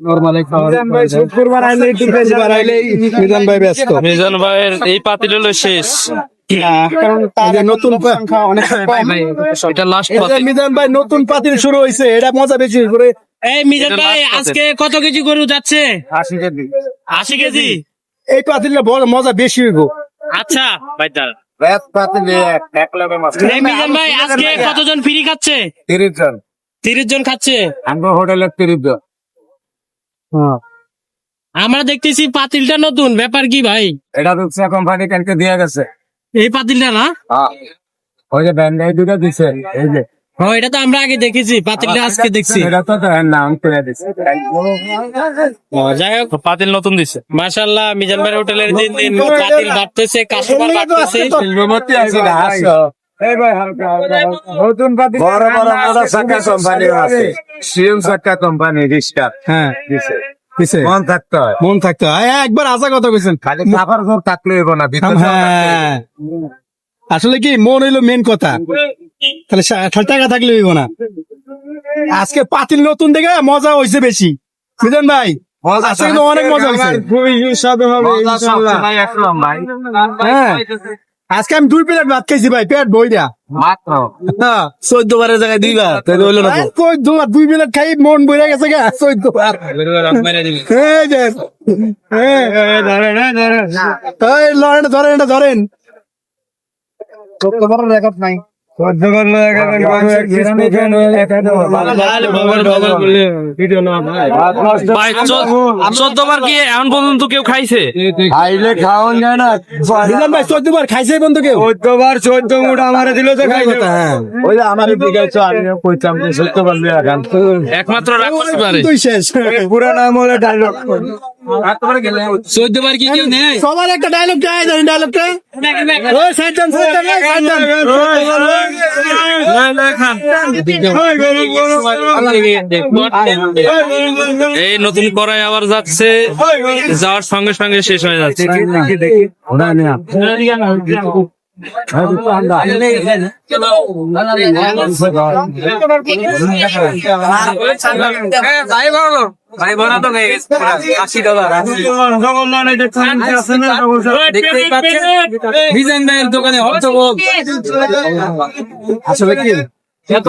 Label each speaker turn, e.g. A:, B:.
A: Normally খাওয়া
B: ভাই শুক্রবার আইলে একটু বেশি বাড়াইলেই মিজান ভাই ব্যস্ত।
C: মিজান ভাইয়ের এই পাতিল হলো শেষ
B: নতুন
A: সংখ্যা অনেক কম।
C: এটা লাস্ট
B: এই যে
C: পাতিল।
B: মিজান ভাই নতুন পাতিল শুরু হয়েছে এটা মজা বেশি করে
D: এই মিজান ভাই আজকে কত কেজি গরু যাচ্ছে?
A: আশি কেজি।
D: আশি কেজি?
B: এই পাতিলটা বড় মজা বেশি হইব।
D: আচ্ছা। ভাই দাঁড়া
A: পাতিলে
D: কতজন ফ্রি খাচ্ছে?
A: তিরিশ জন।
D: তিরিশ জন খাচ্ছে?
A: আমরা হোটেলে তিরিশ জন।
D: আমরা দেখতেছি পাতিলটা নতুন ব্যাপার কি ভাই?
A: এটা রূপসা কোম্পানি কালকে দিয়ে গেছে।
D: এই পাতিলটা না?
A: হ্যাঁ। ওই যে ব্যান্ডাই দুটো দিছে এই যে।
D: ও এটা তো আমরা আগে দেখেছি পাতিলটা আজকে দেখছি।
A: এটা তো নাম করে দিছে।
D: ও, যাই হোক।
C: পাতিল নতুন দিছে।
D: মাশাল্লাহ মিজান ভাই হোটেলের দিন দিন পাতিল বাড়তেছে কাস্টমার বাড়তেছে।
A: শিল্পমতি আছে এই ভাই হালকা হালকা হালকা। নতুন পাতি বড় বড় মোটর চাকা কোম্পানি আছে। সিএম চাকা কোম্পানি রিক্সা।
B: হ্যাঁ।
A: মন থাকতে হয়।
B: মন থাকতো আয়, একবার আশা কথা কইছেন।
A: খালি কাপড় জোর থাকলে হইব না
B: হ্যাঁ। আসলে কি মন হইল মেন কথা। তাহলে টাকা থাকলে হইব না। আজকে পাতিল নতুন দেখে মজা হইছে বেশি। বুঝলেন ভাই? আজকে অনেক মজা হয়েছে
A: খুবই হবে ইনশাআল্লাহ।
B: হ্যাঁ। আজকে আমি দুই প্লেট ভাত খাইছি ভাই পেট বই
A: মাত্র?
B: হ্যাঁ
D: চোদ্দ বারের জায়গায় দুইবার তাই হইল না
B: চোদ্দ বার দুই প্লেট খাই মন বইরা গেছে গা চোদ্দ বার হ্যাঁ, ধরেন এটা ধরেন।
C: ভাই চোদ্দ বার কি এখন পর্যন্ত কেউ খাইছে?
A: আইলে খাওয়ান যায় না।
B: ভাই চোদ্দ খাইছে বন্ধু কেউ?
A: চোদ্দ বার চোদ্দ মুঠ আমারে দিল তো খাই
B: কথা, হ্যাঁ।
A: ওই যে আমার দিকে আমি কইতাম যে চোদ্দ বার লিয়া গান
C: একমাত্র রাখতে পারে
B: শেষ
A: পুরো নাম হলো ডায়লগ।
D: চোদ্দ বার কি কেউ নেই
B: সবার একটা ডায়লগ চাই জানি ডায়লগটা ওই সাইডান সাইডান সাইডান
C: এই নতুন করাই আবার যাচ্ছে যাওয়ার সঙ্গে সঙ্গে শেষ হয়ে যাচ্ছে।
D: ভাইয়ের দোকানে অর্থ
B: আসলে কি?
D: এত